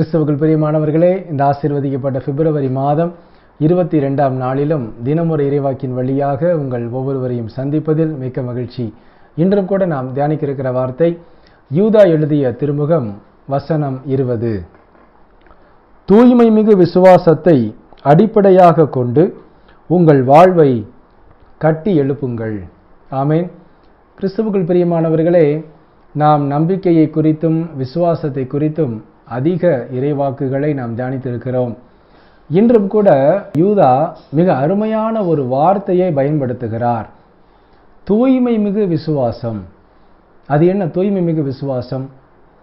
கிறிஸ்தவர்கள் பிரியமானவர்களே இந்த ஆசீர்வதிக்கப்பட்ட பிப்ரவரி மாதம் இருபத்தி ரெண்டாம் நாளிலும் தினமுறை இறைவாக்கின் வழியாக உங்கள் ஒவ்வொருவரையும் சந்திப்பதில் மிக்க மகிழ்ச்சி. இன்றும் கூட நாம் தியானிக்க இருக்கிற வார்த்தை யூதா எழுதிய திருமுகம் வசனம் இருபது. தூய்மை மிகு விசுவாசத்தை அடிப்படையாக கொண்டு உங்கள் வாழ்வை கட்டி எழுப்புங்கள். ஆமேன். கிறிஸ்துவுக்குள் பிரியமானவர்களே நாம் நம்பிக்கையை குறித்தும் விசுவாசத்தை குறித்தும் அதிக இறைவாக்குகளை நாம் தியானித்திருக்கிறோம். இன்றும் கூட யூதா மிக அருமையான ஒரு வார்த்தையை பயன்படுத்துகிறார். தூய்மை மிகு விசுவாசம். அது என்ன? தூய்மை மிகு விசுவாசம்.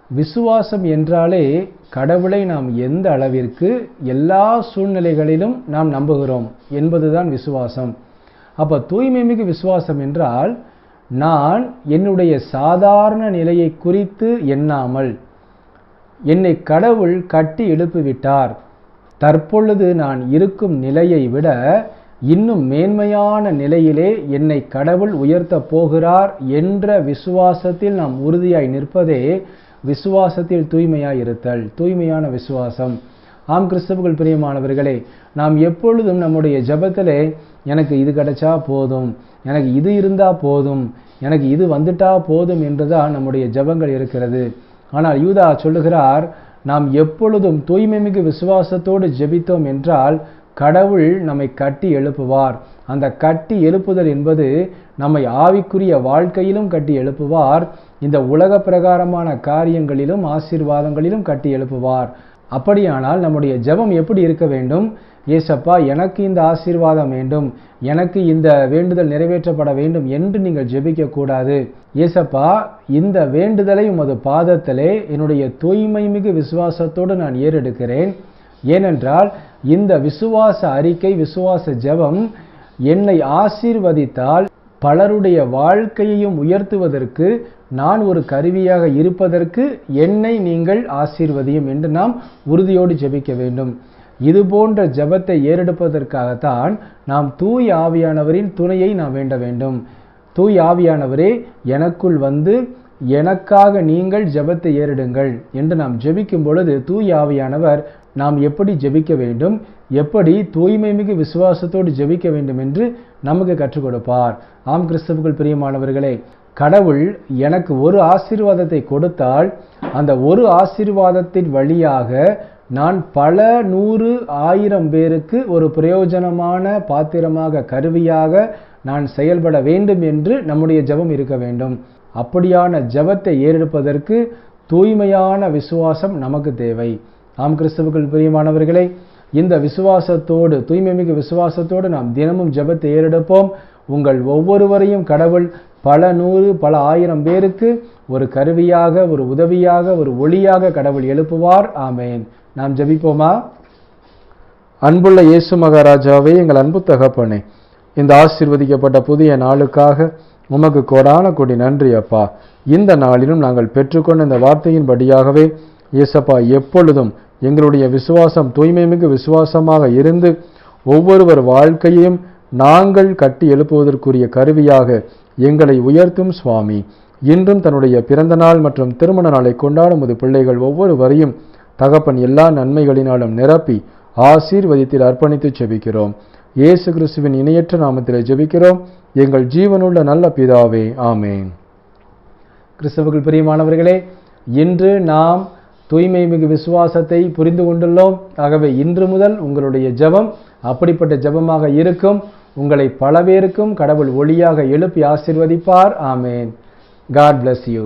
விசுவாசம் என்றாலே கடவுளை நாம் எந்த அளவிற்கு எல்லா சூழ்நிலைகளிலும் நாம் நம்புகிறோம் என்பதுதான் விசுவாசம். அப்போ தூய்மை மிகு விசுவாசம் என்றால் நான் என்னுடைய சாதாரண நிலையை குறித்து எண்ணாமல் என்னை கடவுள் கட்டி எழுப்பிவிட்டார். தற்பொழுது நான் இருக்கும் நிலையை விட இன்னும் மேன்மையான நிலையிலே என்னை கடவுள் உயர்த்தப் போகிறார் என்ற விசுவாசத்தில் நாம் உறுதியாய் நிற்பதே விசுவாசத்தில் தூய்மையாய் இருத்தல் தூய்மையான விசுவாசம். ஆம் கிறிஸ்தவர்கள் பிரியமானவர்களே நாம் எப்பொழுதும் நம்முடைய ஜபத்திலே எனக்கு இது கிடைச்சா போதும் எனக்கு இது இருந்தால் போதும் எனக்கு இது வந்துட்டா போதும் என்றுதான் நம்முடைய ஜபங்கள் இருக்கிறது. ஆனால் யூதா சொல்லுகிறார் நாம் எப்பொழுதும் தூய்மை மிகு விசுவாசத்தோடு ஜெபித்தோம் என்றால் கடவுள் நம்மை கட்டி எழுப்புவார். அந்த கட்டி எழுப்புதல் என்பது நம்மை ஆவிக்குரிய வாழ்க்கையிலும் கட்டி எழுப்புவார். இந்த உலக பிரகாரமான காரியங்களிலும் ஆசீர்வாதங்களிலும் கட்டி எழுப்புவார். அப்படியானால் நம்முடைய ஜெபம் எப்படி இருக்க வேண்டும்? ஏசப்பா எனக்கு இந்த ஆசீர்வாதம் வேண்டும். எனக்கு இந்த வேண்டுதல் நிறைவேற்றப்பட வேண்டும் என்று நீங்கள் ஜெபிக்க கூடாது ஏசப்பா இந்த வேண்டுதலை உமது பாதத்திலே என்னுடைய தூய்மை மிகு விசுவாசத்தோடு நான் ஏறெடுக்கிறேன். ஏனென்றால் இந்த விசுவாச அறிக்கை விசுவாச ஜெபம் என்னை ஆசீர்வதித்தால் பலருடைய வாழ்க்கையையும் உயர்த்துவதற்கு நான் ஒரு கருவியாக இருப்பதற்கு என்னை நீங்கள் ஆசீர்வதியும் என்று நாம் உறுதியோடு ஜெபிக்க வேண்டும். இது போன்ற ஜபத்தை ஏறெடுப்பதற்காகத்தான் நாம் தூய் ஆவியானவரின் துணையை நாம் வேண்ட வேண்டும். தூய் ஆவியானவரே எனக்குள் வந்து எனக்காக நீங்கள் ஜெபத்தை ஏறிடுங்கள் என்று நாம் ஜெபிக்கும் பொழுது தூய் ஆவியானவர் நாம் எப்படி ஜெபிக்க வேண்டும் எப்படி தூய்மை மிகு விசுவாசத்தோடு ஜெபிக்க வேண்டும் என்று நமக்கு கற்றுக் கொடுப்பார். ஆம் கிறிஸ்தவர்கள் பிரியமானவர்களே கடவுள் எனக்கு ஒரு ஆசீர்வாதத்தை கொடுத்தால் அந்த ஒரு ஆசீர்வாதத்தின் வழியாக நான் பல நூறு ஆயிரம் பேருக்கு ஒரு பிரயோஜனமான பாத்திரமாக கருவியாக நான் செயல்பட வேண்டும் என்று நம்முடைய ஜெபம் இருக்க வேண்டும். அப்படியான ஜெபத்தை ஏறெடுப்பதற்கு தூய்மையான விசுவாசம் நமக்கு தேவை. ஆம் கிறிஸ்தவர்கள் பிரியமானவர்களே இந்த விசுவாசத்தோடு தூய்மை மிகு விசுவாசத்தோடு நாம் தினமும் ஜெபத்தை ஏறெடுப்போம். உங்கள் ஒவ்வொருவரையும் கடவுள் பல நூறு பல ஆயிரம் பேருக்கு ஒரு கருவியாக ஒரு உதவியாக ஒரு ஒளியாக கடவுள் எழுப்புவார். ஆமேன். நாம் ஜபிப்போமா? அன்புள்ள இயேசு மகாராஜாவே எங்கள் அன்பு தகப்பனே இந்த ஆசீர்வதிக்கப்பட்ட புதிய நாளுக்காக உமக்கு கோடான கொடி நன்றி அப்பா. இந்த நாளிலும் நாங்கள் பெற்றுக்கொண்ட இந்த வார்த்தையின்படியாகவே இயேசப்பா எப்பொழுதும் எங்களுடைய விசுவாசம் தூய்மை மிகு விசுவாசமாக இருந்து ஒவ்வொருவர் வாழ்க்கையையும் நாங்கள் கட்டி எழுப்புவதற்குரிய கருவியாக எங்களை உயர்த்தும் சுவாமி. இன்றும் தன்னுடைய பிறந்த நாள் மற்றும் திருமண நாளை கொண்டாடும் ஒரு பிள்ளைகள் ஒவ்வொருவரையும் தகப்பன் எல்லா நன்மைகளினாலும் நிரப்பி ஆசீர்வதித்தில் அர்ப்பணித்து ஜெபிக்கிறோம் இயேசு கிறிஸ்துவின் இணையற்ற நாமத்தில் ஜெபிக்கிறோம். எங்கள் ஜீவனுள்ள நல்ல பிதாவே ஆமேன். கிறிஸ்தவர்கள் பிரியமானவர்களே இன்று நாம் தூய்மை மிகு விசுவாசத்தை புரிந்து கொண்டுள்ளோம். ஆகவே இன்று முதல் உங்களுடைய ஜெபம் அப்படிப்பட்ட ஜெபமாக இருக்கும். உங்களை பல பேருக்கும் கடவுள் ஒளியாக எழுப்பி ஆசிர்வதிப்பார். ஆமேன். God bless you